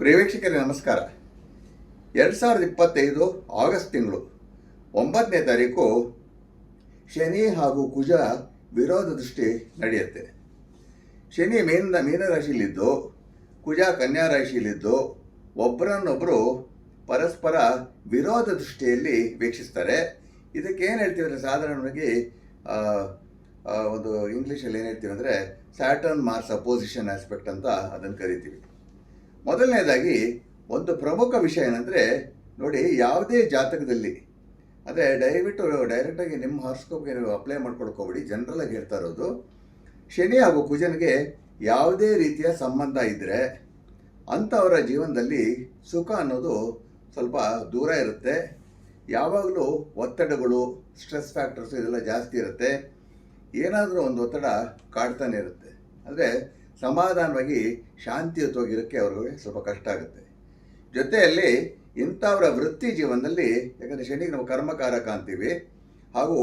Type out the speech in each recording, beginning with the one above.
ಪ್ರಿಯ ನಮಸ್ಕಾರ. ಎರಡು ಸಾವಿರದ ಇಪ್ಪತ್ತೈದು ಆಗಸ್ಟ್ ತಿಂಗಳು. ಒಂಬತ್ತನೇ ತಾರೀಕು ಶನಿ ಹಾಗೂ ಕುಜ ವಿರೋಧ ದೃಷ್ಟಿ ನಡೆಯುತ್ತೆ. ಶನಿ ಮೀನ ಮೀನರಾಶಿಯಲ್ಲಿದ್ದು ಕುಜ ಕನ್ಯಾ ರಾಶಿಯಲ್ಲಿದ್ದು ಒಬ್ಬರನ್ನೊಬ್ಬರು ಪರಸ್ಪರ ವಿರೋಧ ದೃಷ್ಟಿಯಲ್ಲಿ ವೀಕ್ಷಿಸ್ತಾರೆ. ಇದಕ್ಕೆ ಏನು ಹೇಳ್ತೀವಿ ಸಾಧಾರಣವಾಗಿ ಒಂದು ಇಂಗ್ಲೀಷಲ್ಲಿ ಏನು ಹೇಳ್ತೀವಿ ಅಂದರೆ ಸ್ಯಾಟರ್ನ್ ಮಾರ್ಸ್ ಅಪೋಸಿಷನ್ ಆಸ್ಪೆಕ್ಟ್ ಅಂತ ಅದನ್ನು ಕರಿತೀವಿ. ಮೊದಲನೇದಾಗಿ ಒಂದು ಪ್ರಮುಖ ವಿಷಯ ಏನಂದರೆ, ನೋಡಿ ಯಾವುದೇ ಜಾತಕದಲ್ಲಿ ಅಂದರೆ ದಯವಿಟ್ಟು ಡೈರೆಕ್ಟಾಗಿ ನಿಮ್ಮ ಹಾರ್ಸ್ಕೋಪ್ಗೆ ನೀವು ಅಪ್ಲೈ ಮಾಡ್ಕೊಳ್ಕೋಬೇಡಿ. ಜನರಲ್ಲಾಗಿ ಹೇಳ್ತಾ ಇರೋದು, ಶನಿ ಹಾಗೂ ಕುಜನಿಗೆ ಯಾವುದೇ ರೀತಿಯ ಸಂಬಂಧ ಇದ್ದರೆ ಅಂಥವರ ಜೀವನದಲ್ಲಿ ಸುಖ ಅನ್ನೋದು ಸ್ವಲ್ಪ ದೂರ ಇರುತ್ತೆ. ಯಾವಾಗಲೂ ಒತ್ತಡಗಳು ಸ್ಟ್ರೆಸ್ ಫ್ಯಾಕ್ಟರ್ಸ್ ಇದೆಲ್ಲ ಜಾಸ್ತಿ ಇರುತ್ತೆ. ಏನಾದರೂ ಒಂದು ಒತ್ತಡ ಕಾಡ್ತಾನೆ ಇರುತ್ತೆ. ಅಂದರೆ ಸಮಾಧಾನವಾಗಿ ಶಾಂತಿಯುತವಾಗಿರೋಕ್ಕೆ ಅವ್ರಿಗೆ ಸ್ವಲ್ಪ ಕಷ್ಟ ಆಗುತ್ತೆ. ಜೊತೆಯಲ್ಲಿ ಇಂಥವರ ವೃತ್ತಿ ಜೀವನದಲ್ಲಿ ಯಾಕಂದರೆ ಶನಿಗೆ ನಾವು ಕರ್ಮಕಾರಕ ಅಂತೀವಿ, ಹಾಗೂ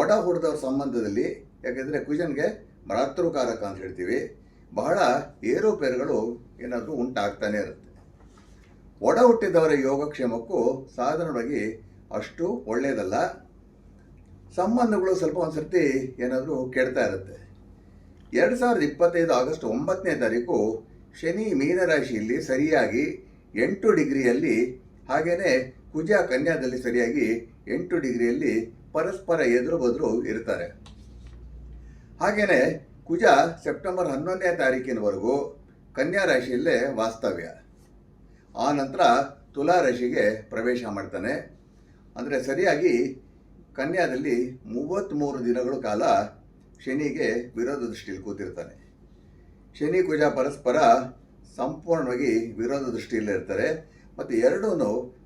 ಒಡ ಹುಡ್ದವ್ರ ಸಂಬಂಧದಲ್ಲಿ ಯಾಕೆಂದರೆ ಕುಜನ್ಗೆ ಮರಾತೃಕಾರಕ ಅಂತ ಹೇಳ್ತೀವಿ, ಬಹಳ ಏರುಪೇರುಗಳು ಏನಾದರೂ ಉಂಟಾಗ್ತಾನೆ ಇರುತ್ತೆ. ಒಡ ಹುಟ್ಟಿದವರ ಯೋಗಕ್ಷೇಮಕ್ಕೂ ಸಾಧಾರಣವಾಗಿ ಅಷ್ಟು ಒಳ್ಳೆಯದಲ್ಲ ಸಂಬಂಧಗಳು ಸ್ವಲ್ಪ ಒಂದು ಸರ್ತಿ ಏನಾದರೂ ಕೆಡ್ತಾ ಇರುತ್ತೆ. ಎರಡು ಸಾವಿರದ ಇಪ್ಪತ್ತೈದು ಆಗಸ್ಟ್ ಒಂಬತ್ತನೇ ತಾರೀಕು ಶನಿ ಮೀನರಾಶಿಯಲ್ಲಿ ಸರಿಯಾಗಿ ಎಂಟು ಡಿಗ್ರಿಯಲ್ಲಿ ಹಾಗೆಯೇ ಕುಜ ಕನ್ಯಾದಲ್ಲಿ ಸರಿಯಾಗಿ ಎಂಟು ಡಿಗ್ರಿಯಲ್ಲಿ ಪರಸ್ಪರ ಎದುರು ಬದುರು ಇರ್ತಾರೆ. ಹಾಗೆಯೇ ಕುಜ ಸೆಪ್ಟೆಂಬರ್ ಹನ್ನೊಂದನೇ ತಾರೀಕಿನವರೆಗೂ ಕನ್ಯಾ ರಾಶಿಯಲ್ಲೇ ವಾಸ್ತವ್ಯ. ಆ ನಂತರ ತುಲಾ ರಾಶಿಗೆ ಪ್ರವೇಶ ಮಾಡ್ತಾನೆ. ಅಂದರೆ ಸರಿಯಾಗಿ ಕನ್ಯಾದಲ್ಲಿ ಮೂವತ್ತ್ಮೂರು ದಿನಗಳ ಕಾಲ ಶನಿಗೆ ವಿರೋಧ ದೃಷ್ಟಿಯಲ್ಲಿ ಕೂತಿರ್ತಾನೆ. ಶನಿ, ಕುಜ, ಪರಸ್ಪರ ಸಂಪೂರ್ಣವಾಗಿ ವಿರೋಧ ದೃಷ್ಟಿಯಲ್ಲಿ ಇರ್ತಾರೆ. ಮತ್ತು ಎರಡೂ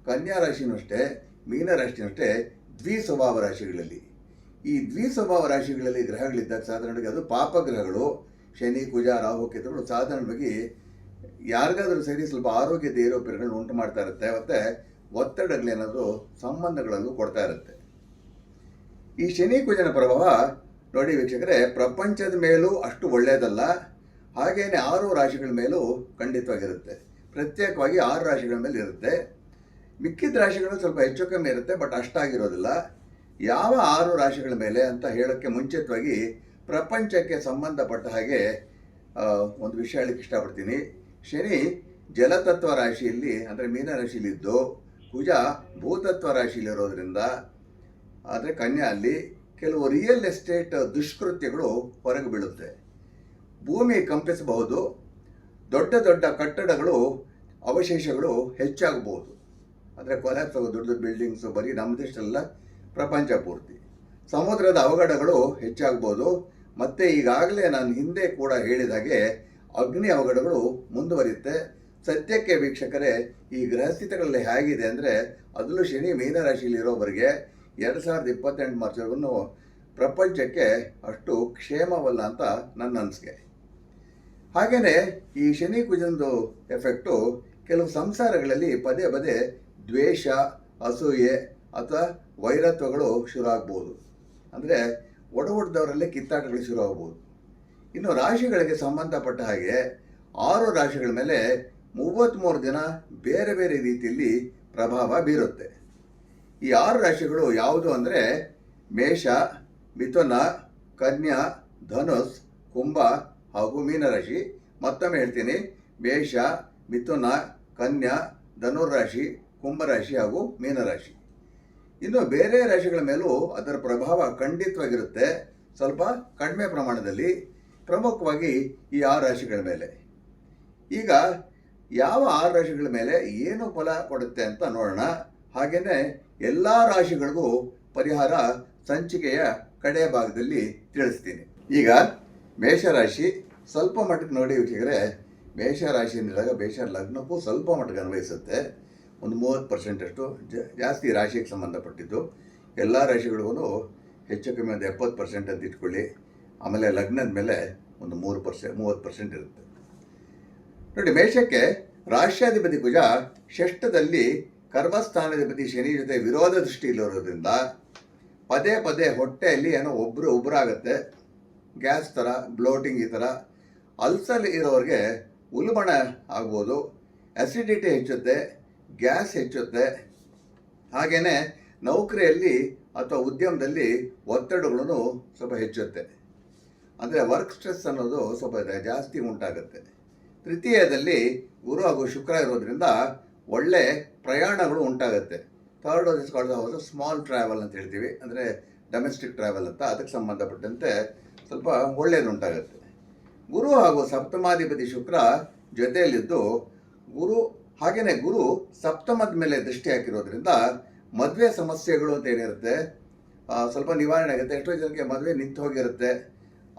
ಕನ್ಯಾ ರಾಶಿನೂ ಅಷ್ಟೇ ಮೀನ ರಾಶಿನಷ್ಟೇ ದ್ವಿ ಸ್ವಭಾವ ರಾಶಿಗಳಲ್ಲಿ. ಈ ದ್ವಿ ಸ್ವಭಾವ ರಾಶಿಗಳಲ್ಲಿ ಗ್ರಹಗಳಿದ್ದಾಗ ಸಾಧಾರಣವಾಗಿ ಅದು ಪಾಪಗ್ರಹಗಳು ಶನಿ, ಕುಜ, ರಾಹು, ಕೇತುಗಳು ಸಾಧಾರಣವಾಗಿ ಯಾರಿಗಾದರೂ ಸರಿ ಸ್ವಲ್ಪ ಆರೋಗ್ಯದ ಏರೋಪೇರುಗಳನ್ನ ಉಂಟು ಮಾಡ್ತಾ ಇರುತ್ತೆ. ಮತ್ತು ಒತ್ತಡಗಳೇನಾದರೂ ಸಂಬಂಧಗಳನ್ನು ಕೊಡ್ತಾ ಇರುತ್ತೆ. ಈ ಶನಿ, ಕುಜನ ಪ್ರಭಾವ ನೋಡಿ ವೀಕ್ಷಕರೇ, ಪ್ರಪಂಚದ ಮೇಲೂ ಅಷ್ಟು ಒಳ್ಳೆಯದಲ್ಲ ಹಾಗೆಯೇ ಆರು ರಾಶಿಗಳ ಮೇಲೂ ಖಂಡಿತವಾಗಿರುತ್ತೆ. ಪ್ರತ್ಯೇಕವಾಗಿ ಆರು ರಾಶಿಗಳ ಮೇಲೆ ಇರುತ್ತೆ. ಮಿಕ್ಕಿದ ರಾಶಿಗಳು ಸ್ವಲ್ಪ ಹೆಚ್ಚು ಕಮ್ಮಿ ಇರುತ್ತೆ, ಬಟ್ ಅಷ್ಟಾಗಿರೋದಿಲ್ಲ. ಯಾವ ಆರು ರಾಶಿಗಳ ಮೇಲೆ ಅಂತ ಹೇಳೋಕ್ಕೆ ಮುಂಚಿತವಾಗಿ ಪ್ರಪಂಚಕ್ಕೆ ಸಂಬಂಧಪಟ್ಟ ಹಾಗೆ ಒಂದು ವಿಷಯ ಹೇಳಕ್ಕೆ ಇಷ್ಟಪಡ್ತೀನಿ. ಶನಿ ಜಲತತ್ವ ರಾಶಿಯಲ್ಲಿ, ಅಂದರೆ ಮೀನ ರಾಶಿಯಲ್ಲಿದ್ದು, ಕುಜ ಭೂತತ್ವ ರಾಶಿಯಲ್ಲಿರೋದ್ರಿಂದ, ಆದರೆ ಕನ್ಯಾ ಅಲ್ಲಿ ಕೆಲವು ರಿಯಲ್ ಎಸ್ಟೇಟ್ ದುಷ್ಕೃತ್ಯಗಳು ಹೊರಗೆ ಬೀಳುತ್ತೆ. ಭೂಮಿ ಕಂಪಿಸಬಹುದು, ದೊಡ್ಡ ದೊಡ್ಡ ಕಟ್ಟಡಗಳು, ಅವಶೇಷಗಳು ಹೆಚ್ಚಾಗಬಹುದು. ಅಂದರೆ ಕೊಲ್ಯಾಪ್ಸ್ ಆಗೋ ದೊಡ್ಡ ದೊಡ್ಡ ಬಿಲ್ಡಿಂಗ್ಸು ಬರೀ ನಮ್ಮ ದೇಶದಲ್ಲ, ಪ್ರಪಂಚ ಪೂರ್ತಿ. ಸಮುದ್ರದ ಅವಘಡಗಳು ಹೆಚ್ಚಾಗ್ಬೋದು ಮತ್ತು ಈಗಾಗಲೇ ನಾನು ಹಿಂದೆ ಕೂಡ ಹೇಳಿದ ಹಾಗೆ ಅಗ್ನಿ ಅವಘಡಗಳು ಮುಂದುವರಿಯುತ್ತೆ. ಸದ್ಯಕ್ಕೆ ವೀಕ್ಷಕರೇ, ಈ ಗ್ರಹಸ್ಥಿತಿಗಳಲ್ಲಿ ಹೇಗಿದೆ ಅಂದರೆ, ಅದರಲ್ಲೂ ಶನಿ ಮೀನರಾಶಿಯಲ್ಲಿರೋವರೆಗೆ ಎರಡು ಸಾವಿರದ ಇಪ್ಪತ್ತೆಂಟು ಮಾರ್ಚ್ವರೆಗೂ ಪ್ರಪಂಚಕ್ಕೆ ಅಷ್ಟು ಕ್ಷೇಮವಲ್ಲ ಅಂತ ನನ್ನ ಅನಿಸಿಕೆ. ಹಾಗೆಯೇ ಈ ಶನಿ ಕುಜನದು ಎಫೆಕ್ಟು ಕೆಲವು ಸಂಸಾರಗಳಲ್ಲಿ ಪದೇ ಪದೇ ದ್ವೇಷ, ಅಸೂಯೆ ಅಥವಾ ವೈರತ್ವಗಳು ಶುರು ಆಗ್ಬೋದು ಅಂದರೆ ಒಡ ಹುಟ್ಟಿದವರಲ್ಲೇ ಕಿತ್ತಾಟಗಳು ಶುರು ಆಗ್ಬೋದು ಇನ್ನು ರಾಶಿಗಳಿಗೆ ಸಂಬಂಧಪಟ್ಟ ಹಾಗೆ ಆರು ರಾಶಿಗಳ ಮೇಲೆ ಮೂವತ್ತ್ಮೂರು ದಿನ ಬೇರೆ ಬೇರೆ ರೀತಿಯಲ್ಲಿ ಪ್ರಭಾವ ಬೀರುತ್ತೆ. ಈ ಆರು ರಾಶಿಗಳು ಯಾವುದು ಅಂದರೆ ಮೇಷ, ಮಿಥುನ, ಕನ್ಯಾ, ಧನುಸ್, ಕುಂಭ ಹಾಗೂ ಮೀನರಾಶಿ. ಮತ್ತೊಮ್ಮೆ ಹೇಳ್ತೀನಿ, ಮೇಷ, ಮಿಥುನ, ಕನ್ಯಾ ಧನುರಾಶಿ ಕುಂಭರಾಶಿ ಹಾಗೂ ಮೀನರಾಶಿ. ಇನ್ನು ಬೇರೆ ರಾಶಿಗಳ ಮೇಲೂ ಅದರ ಪ್ರಭಾವ ಖಂಡಿತವಾಗಿರುತ್ತೆ. ಸ್ವಲ್ಪ ಕಡಿಮೆ ಪ್ರಮಾಣದಲ್ಲಿ ಪ್ರಮುಖವಾಗಿ ಈ ಆರು ರಾಶಿಗಳ ಮೇಲೆ. ಈಗ ಯಾವ ಆರು ರಾಶಿಗಳ ಮೇಲೆ ಏನು ಫಲ ಕೊಡುತ್ತೆ ಅಂತ ನೋಡೋಣ. ಹಾಗೆಯೇ ಎಲ್ಲ ರಾಶಿಗಳಿಗೂ ಪರಿಹಾರ ಸಂಚಿಕೆಯ ಕಡೆಯ ಭಾಗದಲ್ಲಿ ತಿಳಿಸ್ತೀನಿ. ಈಗ ಮೇಷರಾಶಿ, ಸ್ವಲ್ಪ ಮಟ್ಟಕ್ಕೆ ನೋಡಿ ವೀಕ್ಷಕರೇ ಮೇಷರಾಶಿ ಅಂದಾಗ ಮೇಷ ಲಗ್ನಕ್ಕೂ ಸ್ವಲ್ಪ ಮಟ್ಟಕ್ಕೆ ಅನ್ವಯಿಸುತ್ತೆ. ಒಂದು ಮೂವತ್ತು ಪರ್ಸೆಂಟಷ್ಟು ಜಾಸ್ತಿ ರಾಶಿಗೆ ಸಂಬಂಧಪಟ್ಟಿದ್ದು. ಎಲ್ಲ ರಾಶಿಗಳಿಗೂ ಹೆಚ್ಚು ಕಮ್ಮಿ ಒಂದು ಎಪ್ಪತ್ತು ಪರ್ಸೆಂಟ್ ಅಂತ ಇಟ್ಕೊಳ್ಳಿ. ಆಮೇಲೆ ಲಗ್ನದ ಮೇಲೆ ಒಂದು ಮೂರು ಪರ್ಸೆಂಟ್ ಮೂವತ್ತು ಪರ್ಸೆಂಟ್ ಇರುತ್ತೆ. ನೋಡಿ, ಮೇಷಕ್ಕೆ ರಾಷ್ಟ್ರಾಧಿಪತಿ ಕುಜ ಷಷ್ಠದಲ್ಲಿ ಕರ್ಮಸ್ಥಾನಾಧಿಪತಿ ಶನಿ ಜೊತೆ ವಿರೋಧ ದೃಷ್ಟಿಯಲ್ಲಿರೋದ್ರಿಂದ ಪದೇ ಪದೇ ಹೊಟ್ಟೆಯಲ್ಲಿ ಏನೋ ಒಬ್ಬರು ಉಬ್ಬರಾಗುತ್ತೆ ಗ್ಯಾಸ್ ಥರ ಬ್ಲೋಟಿಂಗ್ ಈ ಥರ ಅಲ್ಸಲ್ ಇರೋರಿಗೆ ಉಲ್ಬಣ ಆಗ್ಬೋದು ಅಸಿಡಿಟಿ ಹೆಚ್ಚುತ್ತೆ ಗ್ಯಾಸ್ ಹೆಚ್ಚುತ್ತೆ. ಹಾಗೆಯೇ ನೌಕರಿಯಲ್ಲಿ ಅಥವಾ ಉದ್ಯಮದಲ್ಲಿ ಒತ್ತಡಗಳನ್ನು ಸ್ವಲ್ಪ ಹೆಚ್ಚುತ್ತೆ. ಅಂದರೆ ವರ್ಕ್ ಸ್ಟ್ರೆಸ್ ಅನ್ನೋದು ಸ್ವಲ್ಪ ಜಾಸ್ತಿ ಉಂಟಾಗುತ್ತೆ. ತೃತೀಯದಲ್ಲಿ ಗುರು ಹಾಗೂ ಶುಕ್ರ ಇರೋದ್ರಿಂದ ಒಳ್ಳೆ ಪ್ರಯಾಣಗಳು ಉಂಟಾಗುತ್ತೆ. Third is called small travel ಅಂತ ಹೇಳ್ತೀವಿ. ಅಂದರೆ ಡೊಮೆಸ್ಟಿಕ್ ಟ್ರಾವೆಲ್ ಅಂತ. ಅದಕ್ಕೆ ಸಂಬಂಧಪಟ್ಟಂತೆ ಸ್ವಲ್ಪ ಒಳ್ಳೆಯದು ಉಂಟಾಗುತ್ತೆ. ಗುರು ಹಾಗೂ ಸಪ್ತಮಾಧಿಪತಿ ಶುಕ್ರ ಜೊತೆಯಲ್ಲಿದ್ದು, ಗುರು ಹಾಗೆಯೇ ಗುರು ಸಪ್ತಮದ ಮೇಲೆ ದೃಷ್ಟಿ ಹಾಕಿರೋದ್ರಿಂದ ಮದುವೆ ಸಮಸ್ಯೆಗಳು ಅಂತ ಏನಿರುತ್ತೆ ಸ್ವಲ್ಪ ನಿವಾರಣೆ ಆಗುತ್ತೆ. ಎಷ್ಟೋ ಜನಕ್ಕೆ ಮದುವೆ ನಿಂತು ಹೋಗಿರುತ್ತೆ.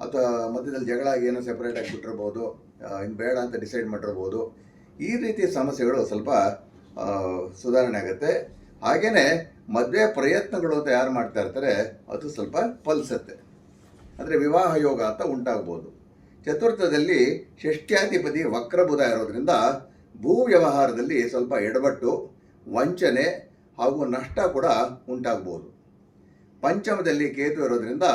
ಅಥವಾ ಮಧ್ಯದಲ್ಲಿ ಜಗಳ ಏನೋ ಸೆಪರೇಟ್ ಆಗಿಬಿಟ್ಟಿರ್ಬೋದು ಇನ್ನು ಬೇಡ ಅಂತ ಡಿಸೈಡ್ ಮಾಡಿರ್ಬೋದು. ಈ ರೀತಿಯ ಸಮಸ್ಯೆಗಳು ಸ್ವಲ್ಪ ಸುಧಾರಣೆ ಆಗುತ್ತೆ. ಹಾಗೆಯೇ ಮದುವೆ ಪ್ರಯತ್ನಗಳು ಅಂತ ಯಾರು ಮಾಡ್ತಾ ಇರ್ತಾರೆ, ಅದು ಸ್ವಲ್ಪ ಫಲಿಸುತ್ತೆ. ಅಂದರೆ ವಿವಾಹ ಯೋಗ ಅಂತ ಉಂಟಾಗ್ಬೋದು. ಚತುರ್ಥದಲ್ಲಿ ಷಷ್ಟ್ಯಾಧಿಪತಿ ವಕ್ರಬುಧ ಇರೋದ್ರಿಂದ ಭೂ ವ್ಯವಹಾರದಲ್ಲಿ ಸ್ವಲ್ಪ ಎಡವಟ್ಟು, ವಂಚನೆ ಹಾಗೂ ನಷ್ಟ ಕೂಡ ಉಂಟಾಗ್ಬೋದು. ಪಂಚಮದಲ್ಲಿ ಕೇತು ಇರೋದ್ರಿಂದ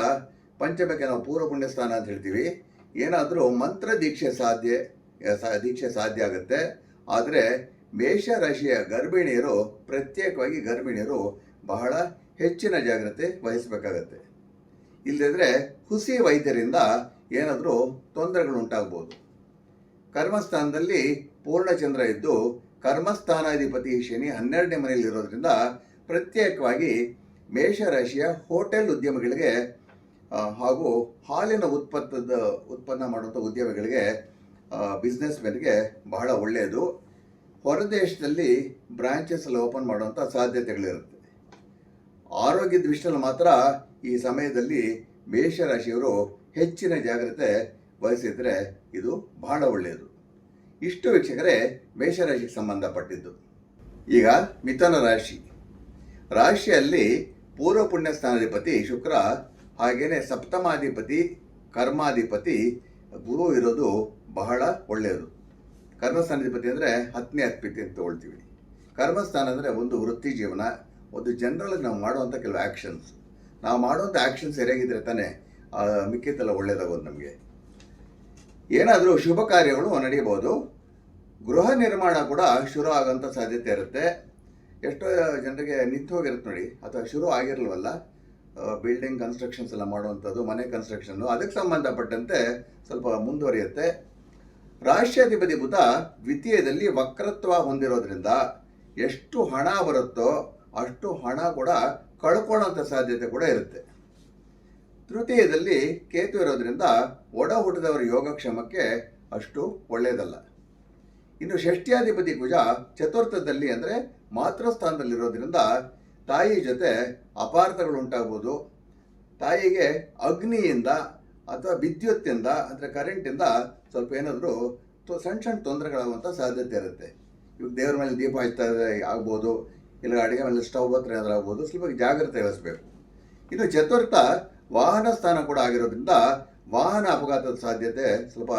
ಪಂಚಮಕ್ಕೆ ನಾವು ಪೂರ್ವ ಪುಣ್ಯ ಸ್ಥಾನ ಅಂತ ಹೇಳ್ತೀವಿ. ಏನಾದರೂ ಮಂತ್ರ ದೀಕ್ಷೆ ಸಾಧ್ಯ ದೀಕ್ಷೆ ಸಾಧ್ಯ ಆಗುತ್ತೆ. ಆದರೆ ಮೇಷರಾಶಿಯ ಗರ್ಭಿಣಿಯರು ಪ್ರತ್ಯೇಕವಾಗಿ ಗರ್ಭಿಣಿಯರು ಬಹಳ ಹೆಚ್ಚಿನ ಜಾಗ್ರತೆ ವಹಿಸಬೇಕಾಗತ್ತೆ. ಇಲ್ಲದಿದ್ದರೆ ಹುಸಿ ವೈದ್ಯರಿಂದ ಏನಾದರೂ ತೊಂದರೆಗಳು ಉಂಟಾಗ್ಬೋದು ಕರ್ಮಸ್ಥಾನದಲ್ಲಿ ಪೂರ್ಣಚಂದ್ರ ಇದ್ದು ಕರ್ಮಸ್ಥಾನಾಧಿಪತಿ ಶನಿ ಹನ್ನೆರಡನೇ ಮನೆಯಲ್ಲಿ ಇರೋದ್ರಿಂದ ಪ್ರತ್ಯೇಕವಾಗಿ ಮೇಷರಾಶಿಯ ಹೋಟೆಲ್ ಉದ್ಯಮಗಳಿಗೆ ಹಾಗೂ ಹಾಲಿನ ಉತ್ಪತ್ತದ, ಉತ್ಪನ್ನ ಮಾಡುವಂಥ ಉದ್ಯಮಿಗಳಿಗೆ ಬಿಸ್ನೆಸ್ ಮೆನ್ಗೆ ಬಹಳ ಒಳ್ಳೆಯದು ಹೊರದೇಶದಲ್ಲಿ ಬ್ರಾಂಚಸ್ ಎಲ್ಲ ಓಪನ್ ಮಾಡುವಂಥ ಸಾಧ್ಯತೆಗಳಿರುತ್ತೆ. ಆರೋಗ್ಯದ ವಿಷಯದಲ್ಲಿ ಮಾತ್ರ ಈ ಸಮಯದಲ್ಲಿ ಮೇಷರಾಶಿಯವರು ಹೆಚ್ಚಿನ ಜಾಗ್ರತೆ ವಹಿಸಿದರೆ ಇದು ಬಹಳ ಒಳ್ಳೆಯದು ಇಷ್ಟು ವೀಕ್ಷಕರೇ ಮೇಷರಾಶಿಗೆ ಸಂಬಂಧಪಟ್ಟಿದ್ದು. ಈಗ ಮಿಥುನ ರಾಶಿ. ರಾಶಿಯಲ್ಲಿ ಪೂರ್ವ ಪುಣ್ಯ ಸ್ಥಾನಾಧಿಪತಿ ಶುಕ್ರ ಹಾಗೆಯೇ ಸಪ್ತಮಾಧಿಪತಿ, ಕರ್ಮಾಧಿಪತಿ ಗುರು ಇರೋದು ಬಹಳ ಒಳ್ಳೆಯದು. ಕರ್ಮಸ್ಥಾನಾಧಿಪತಿ ಅಂದರೆ ಹತ್ತನೇ ಅಧಿಪತಿ ಅಂತ ತಗೊಳ್ತೀವಿ. ಕರ್ಮಸ್ಥಾನ ಅಂದರೆ ಒಂದು ವೃತ್ತಿ ಜೀವನ ಒಂದು ಜನರಲ್ ನಾವು ಮಾಡುವಂಥ ಕೆಲವು ಆ್ಯಕ್ಷನ್ಸ್ ನಾವು ಮಾಡುವಂಥ ಆ್ಯಕ್ಷನ್ಸ್ ಸರಿಯಾಗಿದ್ದರೆ ತಾನೇ ಆ, ಮಿಕ್ಕಿದ್ದೆಲ್ಲ ಒಳ್ಳೆಯದಾಗೋದು ನಮಗೆ. ಏನಾದರೂ ಶುಭ ಕಾರ್ಯಗಳು ನಡೆಯಬಹುದು ಗೃಹ ನಿರ್ಮಾಣ ಕೂಡ ಶುರು ಆಗೋಂಥ ಸಾಧ್ಯತೆ ಇರುತ್ತೆ. ಎಷ್ಟೋ ಜನರಿಗೆ ನಿಂತು ಹೋಗಿರುತ್ತೆ ನೋಡಿ ಅಥವಾ ಶುರು ಆಗಿರಲ್ವಲ್ಲ ಬಿಲ್ಡಿಂಗ್ ಕನ್ಸ್ಟ್ರಕ್ಷನ್ಸ್ ಎಲ್ಲ ಮಾಡುವಂಥದ್ದು, ಮನೆ ಕನ್ಸ್ಟ್ರಕ್ಷನ್ನು ಅದಕ್ಕೆ ಸಂಬಂಧಪಟ್ಟಂತೆ ಸ್ವಲ್ಪ ಮುಂದುವರಿಯುತ್ತೆ. ರಾಷ್ಟ್ರಾಧಿಪತಿ ಬುಧ ದ್ವಿತೀಯದಲ್ಲಿ ವಕ್ರತ್ವ ಹೊಂದಿರೋದ್ರಿಂದ ಎಷ್ಟು ಹಣ ಬರುತ್ತೋ ಅಷ್ಟು ಹಣ ಕೂಡ ಕಳ್ಕೊಳ್ಳೋಂಥ ಸಾಧ್ಯತೆ ಕೂಡ ಇರುತ್ತೆ. ತೃತೀಯದಲ್ಲಿ ಕೇತು ಇರೋದ್ರಿಂದ ಒಡ ಹುಟ್ಟಿದವರ ಯೋಗಕ್ಷೇಮಕ್ಕೆ ಅಷ್ಟು ಒಳ್ಳೆಯದಲ್ಲ ಇನ್ನು ಷಷ್ಠ್ಯಾಧಿಪತಿ ಕುಜ ಚತುರ್ಥದಲ್ಲಿ ಅಂದರೆ ಮಾತೃಸ್ಥಾನದಲ್ಲಿರೋದ್ರಿಂದ ತಾಯಿ ಜೊತೆ ಅಪಾರ್ಥಗಳು ಉಂಟಾಗ್ಬೋದು ತಾಯಿಗೆ ಅಗ್ನಿಯಿಂದ ಅಥವಾ ವಿದ್ಯುತ್ತಿಂದ ಅಂದರೆ ಕರೆಂಟಿಂದ ಸ್ವಲ್ಪ ಏನಾದರೂ ತೊ- ಸಣ್ಣ ಸಣ್ಣ ತೊಂದರೆಗಳಾಗುವಂಥ ಸಾಧ್ಯತೆ ಇರುತ್ತೆ. ಇವಾಗ ದೇವ್ರ ಮೇಲೆ ದೀಪ ಹಚ್ತಾ ಆಗ್ಬೋದು, ಇಲ್ಲ ಅಡುಗೆ ಮೇಲೆ ಸ್ಟವ್ ಹತ್ರ ಏನಾದರೂ ಆಗ್ಬೋದು, ಸ್ವಲ್ಪ ಜಾಗ್ರತೆ ವಹಿಸಬೇಕು. ಇದು ಚತುರ್ಥ ವಾಹನ ಸ್ಥಾನ ಕೂಡ ಆಗಿರೋದ್ರಿಂದ ವಾಹನ ಅಪಘಾತದ ಸಾಧ್ಯತೆ ಸ್ವಲ್ಪ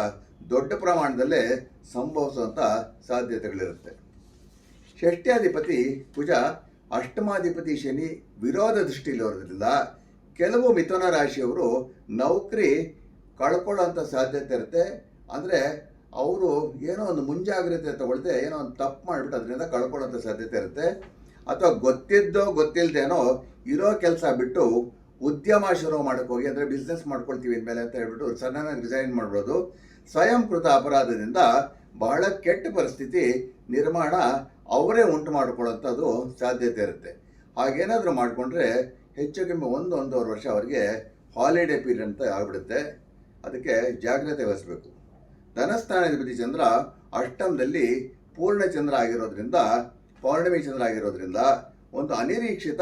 ದೊಡ್ಡ ಪ್ರಮಾಣದಲ್ಲೇ ಸಂಭವಿಸುವಂಥ ಸಾಧ್ಯತೆಗಳಿರುತ್ತೆ. ಷಷ್ಟ್ಯಾಧಿಪತಿ ಕುಜ ಅಷ್ಟಮಾಧಿಪತಿ ಶನಿ ವಿರೋಧ ದೃಷ್ಟಿಯಲ್ಲಿರೋದ್ರಿಂದ ಕೆಲವು ಮಿಥುನ ರಾಶಿಯವರು ನೌಕರಿ ಕಳ್ಕೊಳ್ಳೋಂಥ ಸಾಧ್ಯತೆ ಇರುತ್ತೆ. ಅಂದರೆ ಅವರು ಏನೋ ಒಂದು ಮುಂಜಾಗ್ರತೆ ತಗೊಳ್ತೆ ಏನೋ ಒಂದು ತಪ್ಪು ಮಾಡಿಬಿಟ್ಟು ಅದರಿಂದ ಕಳ್ಕೊಳ್ಳೋಂಥ ಸಾಧ್ಯತೆ ಇರುತ್ತೆ. ಅಥವಾ ಗೊತ್ತಿದ್ದೋ ಗೊತ್ತಿಲ್ಲದೇನೋ ಇರೋ ಕೆಲಸ ಬಿಟ್ಟು ಉದ್ಯಮ ಶುರು ಮಾಡಕ್ಕೆ ಹೋಗಿ, ಅಂದರೆ ಬಿಸ್ನೆಸ್ ಮಾಡ್ಕೊಳ್ತೀವಿ ಇನ್ಮೇಲೆ ಅಂತ ಹೇಳ್ಬಿಟ್ಟು ಸಡನ್ನಾಗಿ ರಿಸೈನ್ ಮಾಡ್ಬೋದು. ಸ್ವಯಂಕೃತ ಅಪರಾಧದಿಂದ ಬಹಳ ಕೆಟ್ಟ ಪರಿಸ್ಥಿತಿ ನಿರ್ಮಾಣ ಅವರೇ ಉಂಟು ಮಾಡಿಕೊಳ್ಳೋಂಥದ್ದು ಸಾಧ್ಯತೆ ಇರುತ್ತೆ. ಹಾಗೇನಾದರೂ ಮಾಡಿಕೊಂಡ್ರೆ ಹೆಚ್ಚು ಕಮ್ಮಿ ಒಂದು ಒಂದೂವರೆ ವರ್ಷ ಅವರಿಗೆ ಹಾಲಿಡೇ ಪೀರಿಯಡ್ ಅಂತ ಆಗಿಬಿಡುತ್ತೆ. ಅದಕ್ಕೆ ಜಾಗ್ರತೆ ವಹಿಸಬೇಕು. ಧನಸ್ಥಾನಾಧಿಪತಿ ಚಂದ್ರ ಅಷ್ಟಮದಲ್ಲಿ ಪೂರ್ಣಚಂದ್ರ ಆಗಿರೋದ್ರಿಂದ, ಪೌರ್ಣಮಿ ಚಂದ್ರ ಆಗಿರೋದ್ರಿಂದ ಒಂದು ಅನಿರೀಕ್ಷಿತ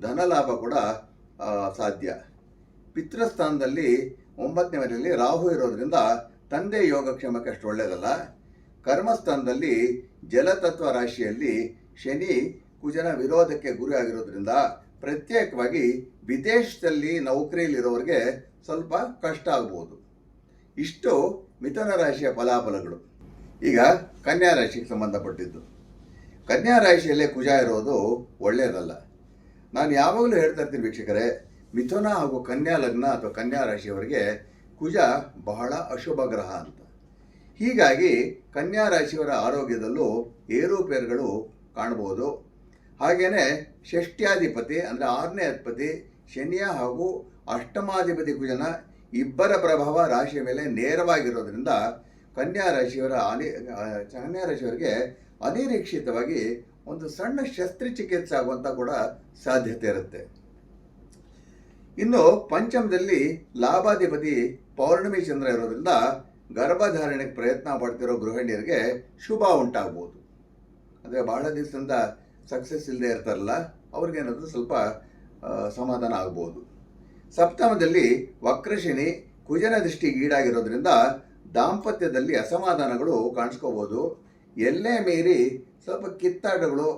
ಧನಲಾಭ ಕೂಡ ಸಾಧ್ಯ. ಪಿತೃಸ್ಥಾನದಲ್ಲಿ ಒಂಬತ್ತನೇ ಮನೆಯಲ್ಲಿ ರಾಹು ಇರೋದ್ರಿಂದ ತಂದೆ ಯೋಗಕ್ಷೇಮಕ್ಕೆ ಅಷ್ಟು ಒಳ್ಳೆಯದಲ್ಲ ಕರ್ಮಸ್ಥಾನದಲ್ಲಿ ಜಲತತ್ವ ರಾಶಿಯಲ್ಲಿ ಶನಿ ಕುಜನ ವಿರೋಧಕ್ಕೆ ಗುರಿ ಆಗಿರೋದ್ರಿಂದ ಪ್ರತ್ಯೇಕವಾಗಿ ವಿದೇಶದಲ್ಲಿ ನೌಕರಿಯಲ್ಲಿರೋರಿಗೆ ಸ್ವಲ್ಪ ಕಷ್ಟ ಆಗ್ಬೋದು. ಇಷ್ಟು ಮಿಥುನ ರಾಶಿಯ ಫಲಾಫಲಗಳು. ಈಗ ಕನ್ಯಾ ರಾಶಿಗೆ ಸಂಬಂಧಪಟ್ಟಿದ್ದು. ಕನ್ಯಾ ರಾಶಿಯಲ್ಲೇ ಕುಜ ಇರೋದು ಒಳ್ಳೆಯದಲ್ಲ ನಾನು ಯಾವಾಗಲೂ ಹೇಳ್ತಾ ಇರ್ತೀನಿ ವೀಕ್ಷಕರೇ, ಮಿಥುನ ಹಾಗೂ ಕನ್ಯಾ ಲಗ್ನ ಅಥವಾ ಕನ್ಯಾ ರಾಶಿಯವರಿಗೆ ಕುಜ ಬಹಳ ಅಶುಭ ಗ್ರಹ ಅಂತ. ಹೀಗಾಗಿ ಕನ್ಯಾ ರಾಶಿಯವರ ಆರೋಗ್ಯದಲ್ಲೂ ಏರುಪೇರುಗಳು ಕಾಣಬಹುದು. ಹಾಗೆಯೇ ಷಷ್ಟ್ಯಾಧಿಪತಿ ಅಂದರೆ ಆರನೇ ಅಧಿಪತಿ, ಶನಿಯ ಹಾಗೂ ಅಷ್ಟಮಾಧಿಪತಿ ಕುಜನ ಇಬ್ಬರ ಪ್ರಭಾವ ರಾಶಿಯ ಮೇಲೆ ನೇರವಾಗಿರೋದ್ರಿಂದ ಕನ್ಯಾ ರಾಶಿಯವರ ಅನಿ ಕನ್ಯಾ ರಾಶಿಯವರಿಗೆ ಅನಿರೀಕ್ಷಿತವಾಗಿ ಒಂದು ಸಣ್ಣ ಶಸ್ತ್ರಚಿಕಿತ್ಸೆ ಆಗುವಂಥ ಕೂಡ ಸಾಧ್ಯತೆ ಇರುತ್ತೆ. ಇನ್ನು ಪಂಚಮದಲ್ಲಿ ಲಾಭಾಧಿಪತಿ ಪೌರ್ಣಮಿ ಚಂದ್ರ ಇರೋದ್ರಿಂದ ಗರ್ಭಧಾರಣೆಗೆ ಪ್ರಯತ್ನ ಪಡ್ತಿರೋ ಗೃಹಿಣಿಯರಿಗೆ ಶುಭ ಉಂಟಾಗ್ಬೋದು. ಅಂದರೆ ಬಹಳ ದಿವಸದಿಂದ ಸಕ್ಸಸ್ ಇಲ್ಲದೆ ಇರ್ತಾರಲ್ಲ ಅವ್ರಿಗೇನಾದರೂ ಸ್ವಲ್ಪ ಸಮಾಧಾನ ಆಗ್ಬೋದು. ಸಪ್ತಮದಲ್ಲಿ ವಕ್ರಶಿನಿ ಕುಜನ ದೃಷ್ಟಿಗೆ ಈಡಾಗಿರೋದ್ರಿಂದ ದಾಂಪತ್ಯದಲ್ಲಿ ಅಸಮಾಧಾನಗಳು ಕಾಣಿಸ್ಕೋಬೋದು. ಎಲ್ಲೇ ಮೀರಿ ಸ್ವಲ್ಪ ಕಿತ್ತಾಟಗಳು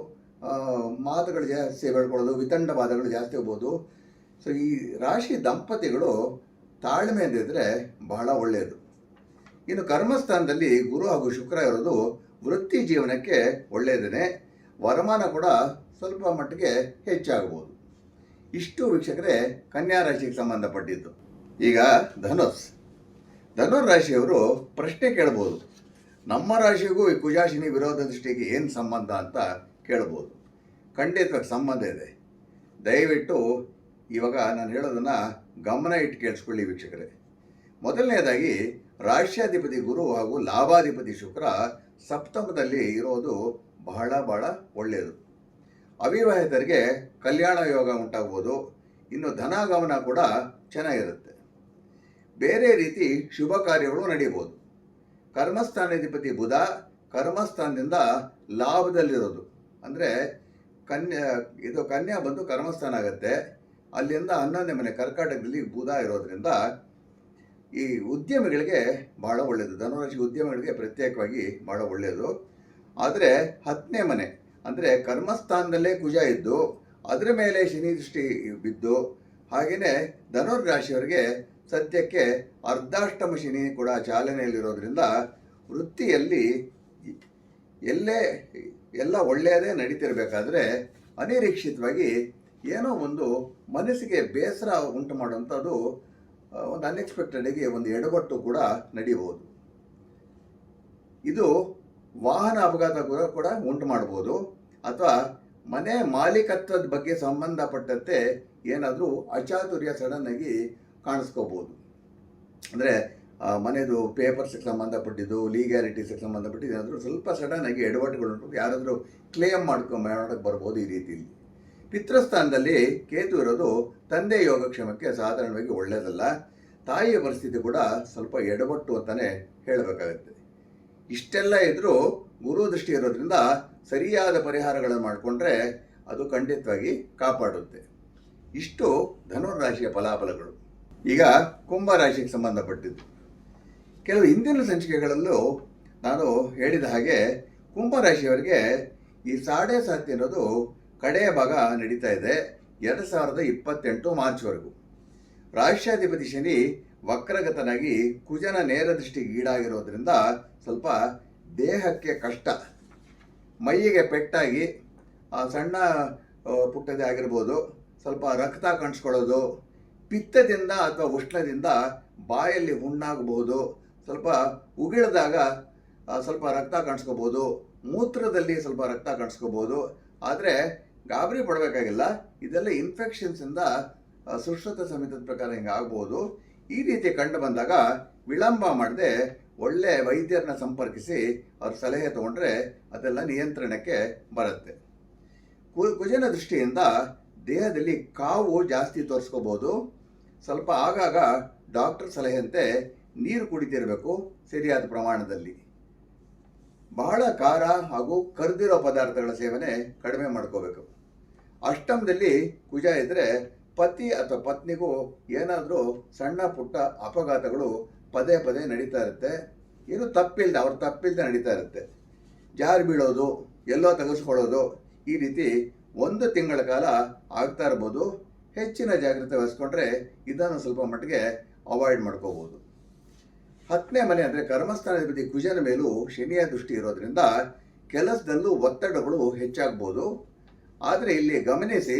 ಮಾತುಗಳು ಜಾಸ್ತಿ ಬೆಳ್ಕೊಳ್ಳೋದು ವಿತಂಡವಾದಗಳು ಜಾಸ್ತಿ ಹೋಗ್ಬೋದು. ಸೊ ಈ ರಾಶಿ ದಂಪತಿಗಳು ತಾಳ್ಮೆ ಇದ್ದರೆ ಬಹಳ ಒಳ್ಳೆಯದು ಇನ್ನು ಕರ್ಮಸ್ಥಾನದಲ್ಲಿ ಗುರು ಹಾಗೂ ಶುಕ್ರ ಇರೋದು ವೃತ್ತಿ ಜೀವನಕ್ಕೆ ಒಳ್ಳೆಯದೇ ವರಮಾನ ಕೂಡ ಸ್ವಲ್ಪ ಮಟ್ಟಿಗೆ ಹೆಚ್ಚಾಗಬಹುದು. ಇಷ್ಟು ವೀಕ್ಷಕರೇ ಕನ್ಯಾ ರಾಶಿಗೆ ಸಂಬಂಧಪಟ್ಟಿದ್ದು. ಈಗ ಧನುಸ್. ಧನುರ್ ರಾಶಿಯವರು ಪ್ರಶ್ನೆ ಕೇಳ್ಬೋದು ನಮ್ಮ ರಾಶಿಗೂ ಈ ಕುಜಾಶಿನಿ ವಿರೋಧ ದೃಷ್ಟಿಗೆ ಏನು ಸಂಬಂಧ ಅಂತ ಕೇಳ್ಬೋದು ಖಂಡಿತವಾಗಿ ಸಂಬಂಧ ಇದೆ. ದಯವಿಟ್ಟು ಇವಾಗ ನಾನು ಹೇಳೋದನ್ನು ಗಮನ ಇಟ್ಟು ಕೇಳಿಸ್ಕೊಳ್ಳಿ ವೀಕ್ಷಕರೇ. ಮೊದಲನೇದಾಗಿ ರಾಷ್ಟ್ರಾಧಿಪತಿ ಗುರು ಹಾಗೂ ಲಾಭಾಧಿಪತಿ ಶುಕ್ರ ಸಪ್ತಮದಲ್ಲಿ ಇರೋದು ಬಹಳ ಬಹಳ ಒಳ್ಳೆಯದು ಅವಿವಾಹಿತರಿಗೆ ಕಲ್ಯಾಣ ಯೋಗ ಉಂಟಾಗ್ಬೋದು. ಇನ್ನು ಧನಾಗಮನ ಕೂಡ ಚೆನ್ನಾಗಿರುತ್ತೆ. ಬೇರೆ ರೀತಿ ಶುಭ ಕಾರ್ಯಗಳು ನಡೆಯಬಹುದು ಕರ್ಮಸ್ಥಾನಾಧಿಪತಿ ಬುಧ ಕರ್ಮಸ್ಥಾನದಿಂದ ಲಾಭದಲ್ಲಿರೋದು. ಅಂದರೆ ಕನ್ಯಾ, ಇದು ಕನ್ಯಾ ಬಂದು ಕರ್ಮಸ್ಥಾನ ಆಗುತ್ತೆ. ಅಲ್ಲಿಂದ ಹನ್ನೊಂದನೇ ಮನೆ ಕರ್ಕಾಟಕದಲ್ಲಿ ಬುಧ ಇರೋದ್ರಿಂದ ಈ ಉದ್ಯಮಿಗಳಿಗೆ ಬಹಳ ಒಳ್ಳೆಯದು ಧನುರಾಶಿ ಉದ್ಯಮಿಗಳಿಗೆ ಪ್ರತ್ಯೇಕವಾಗಿ ಬಹಳ ಒಳ್ಳೆಯದು ಆದರೆ ಹತ್ತನೇ ಮನೆ, ಅಂದರೆ ಕರ್ಮಸ್ಥಾನದಲ್ಲೇ ಕುಜ ಇದ್ದು, ಅದರ ಮೇಲೆ ಶನಿ ದೃಷ್ಟಿ ಬಿದ್ದು ಹಾಗೆಯೇ ಧನುರ್ ರಾಶಿಯವರಿಗೆ ಸದ್ಯಕ್ಕೆ ಅರ್ಧಾಷ್ಟಮ ಶನಿ ಕೂಡ ಚಾಲನೆಯಲ್ಲಿರೋದ್ರಿಂದ ವೃತ್ತಿಯಲ್ಲಿ ಎಲ್ಲೇ, ಎಲ್ಲ ಒಳ್ಳೆಯದೇ ನಡೀತಿರಬೇಕಾದ್ರೆ ಅನಿರೀಕ್ಷಿತವಾಗಿ ಏನೋ ಒಂದು ಮನಸ್ಸಿಗೆ ಬೇಸರ ಉಂಟು ಮಾಡುವಂಥದ್ದು ಒಂದು ಅನ್ಎಕ್ಸ್ಪೆಕ್ಟೆಡ್ಗೆ ಒಂದು ಎಡವಟ್ಟು ಕೂಡ ನಡೆಯಬಹುದು ಇದು ವಾಹನ ಅಪಘಾತ ಕೂಡ ಕೂಡ ಉಂಟು ಮಾಡ್ಬೋದು ಅಥವಾ ಮನೆ ಮಾಲೀಕತ್ವದ ಬಗ್ಗೆ ಸಂಬಂಧಪಟ್ಟಂತೆ ಏನಾದರೂ ಅಚಾತುರ್ಯ ಸಡನ್ ಆಗಿ ಕಾಣಿಸ್ಕೋಬೋದು ಅಂದರೆ ಮನೆಯದು ಪೇಪರ್ಸ್ಗೆ ಸಂಬಂಧಪಟ್ಟಿದ್ದು ಲೀಗ್ಯಾಲಿಟೀಸ್ಗೆ ಸಂಬಂಧಪಟ್ಟಿದ್ದು ಏನಾದರೂ ಸ್ವಲ್ಪ ಸಡನ್ ಆಗಿ ಎಡವಟ್ಟುಗಳು ಯಾರಾದರೂ ಕ್ಲೇಮ್ ಮಾಡ್ಕೊ ಮಾಡೋಕ್ಕೆ ಬರ್ಬೋದು ಈ ರೀತಿಯಲ್ಲಿ. ಪಿತೃಸ್ಥಾನದಲ್ಲಿ ಕೇತು ಇರೋದು ತಂದೆ ಯೋಗಕ್ಷೇಮಕ್ಕೆ ಸಾಧಾರಣವಾಗಿ ಒಳ್ಳೆಯದಲ್ಲ ತಾಯಿಯ ಪರಿಸ್ಥಿತಿ ಕೂಡ ಸ್ವಲ್ಪ ಎಡವಟ್ಟು ಅಂತಲೇ ಹೇಳಬೇಕಾಗುತ್ತೆ. ಇಷ್ಟೆಲ್ಲ ಇದ್ದರೂ ಗುರು ದೃಷ್ಟಿ ಇರೋದ್ರಿಂದ ಸರಿಯಾದ ಪರಿಹಾರಗಳನ್ನು ಮಾಡಿಕೊಂಡ್ರೆ ಅದು ಖಂಡಿತವಾಗಿ ಕಾಪಾಡುತ್ತೆ. ಇಷ್ಟು ಧನುರಾಶಿಯ ಫಲಾಫಲಗಳು. ಈಗ ಕುಂಭ ರಾಶಿಗೆ ಸಂಬಂಧಪಟ್ಟಿದ್ದು. ಕೆಲವು ಹಿಂದಿನ ಸಂಚಿಕೆಗಳಲ್ಲೂ ನಾನು ಹೇಳಿದ ಹಾಗೆ ಕುಂಭ ರಾಶಿಯವರಿಗೆ ಈ ಸಾಡೆ ಸಾತಿ ಅನ್ನೋದು ಕಡೆಯ ಭಾಗ ನಡೀತಾ ಇದೆ. ಎರಡು ಸಾವಿರದ ಇಪ್ಪತ್ತೆಂಟು ಮಾರ್ಚ್ವರೆಗೂ. ರಾಷ್ಟ್ರಾಧಿಪತಿ ಶನಿ ವಕ್ರಗತನಾಗಿ ಕುಜನ ನೇರ ದೃಷ್ಟಿಗೆ ಈಡಾಗಿರೋದ್ರಿಂದ ಸ್ವಲ್ಪ ದೇಹಕ್ಕೆ ಕಷ್ಟ. ಮೈಯಿಗೆ ಪೆಟ್ಟಾಗಿ ಸಣ್ಣ ಪುಟ್ಟದೇ ಆಗಿರ್ಬೋದು, ಸ್ವಲ್ಪ ರಕ್ತ ಕಾಣಿಸ್ಕೊಳ್ಳೋದು, ಪಿತ್ತದಿಂದ ಅಥವಾ ಉಷ್ಣದಿಂದ ಬಾಯಲ್ಲಿ ಹುಣ್ಣಾಗಬಹುದು, ಸ್ವಲ್ಪ ಉಗಿಳಿದಾಗ ಸ್ವಲ್ಪ ರಕ್ತ ಕಾಣಿಸ್ಕೋಬೋದು, ಮೂತ್ರದಲ್ಲಿ ಸ್ವಲ್ಪ ರಕ್ತ ಕಾಣಿಸ್ಕೋಬೋದು, ಆದರೆ ಗಾಬರಿ ಪಡಬೇಕಾಗಿಲ್ಲ. ಇದೆಲ್ಲ ಇನ್ಫೆಕ್ಷನ್ಸಿಂದ ಸುಶ್ರುತ ಸಮಿತದ ಪ್ರಕಾರ ಹಿಂಗೆ ಆಗ್ಬೋದು. ಈ ರೀತಿ ಕಂಡು ಬಂದಾಗ ವಿಳಂಬ ಮಾಡದೆ ಒಳ್ಳೆ ವೈದ್ಯರನ್ನ ಸಂಪರ್ಕಿಸಿ ಅವ್ರ ಸಲಹೆ ತಗೊಂಡ್ರೆ ಅದೆಲ್ಲ ನಿಯಂತ್ರಣಕ್ಕೆ ಬರುತ್ತೆ. ಕುಜನ ದೃಷ್ಟಿಯಿಂದ ದೇಹದಲ್ಲಿ ಕಾವು ಜಾಸ್ತಿ ತೋರಿಸ್ಕೋಬೋದು. ಸ್ವಲ್ಪ ಆಗಾಗ ಡಾಕ್ಟರ್ ಸಲಹೆಯಂತೆ ನೀರು ಕುಡಿತಿರಬೇಕು ಸರಿಯಾದ ಪ್ರಮಾಣದಲ್ಲಿ. ಬಹಳ ಖಾರ ಹಾಗೂ ಕರ್ದಿರೋ ಪದಾರ್ಥಗಳ ಸೇವನೆ ಕಡಿಮೆ ಮಾಡ್ಕೋಬೇಕು. ಅಷ್ಟಮದಲ್ಲಿ ಕುಜ ಇದ್ದರೆ ಪತಿ ಅಥವಾ ಪತ್ನಿಗೂ ಏನಾದರೂ ಸಣ್ಣ ಪುಟ್ಟ ಅಪಘಾತಗಳು ಪದೇ ಪದೇ ನಡೀತಾ ಇರುತ್ತೆ. ಏನು ತಪ್ಪಿಲ್ಲದೆ ಅವ್ರ ತಪ್ಪಿಲ್ಲದೆ ನಡೀತಾ ಇರುತ್ತೆ. ಜಾರು ಬೀಳೋದು, ಎಲ್ಲೋ ತೆಗೆಸ್ಕೊಳ್ಳೋದು, ಈ ರೀತಿ ಒಂದು ತಿಂಗಳ ಕಾಲ ಆಗ್ತಾ ಇರ್ಬೋದು. ಹೆಚ್ಚಿನ ಜಾಗ್ರತೆ ವಹಿಸ್ಕೊಂಡ್ರೆ ಇದನ್ನು ಸ್ವಲ್ಪ ಮಟ್ಟಿಗೆ ಅವಾಯ್ಡ್ ಮಾಡ್ಕೋಬೋದು. ಹತ್ತನೇ ಮನೆ ಅಂದರೆ ಕರ್ಮಸ್ಥಾನಾಧಿಪತಿ ಕುಜನ ಮೇಲೂ ಶನಿಯ ದೃಷ್ಟಿ ಇರೋದ್ರಿಂದ ಕೆಲಸದಲ್ಲೂ ಒತ್ತಡಗಳು ಹೆಚ್ಚಾಗ್ಬೋದು. ಆದರೆ ಇಲ್ಲಿ ಗಮನಿಸಿ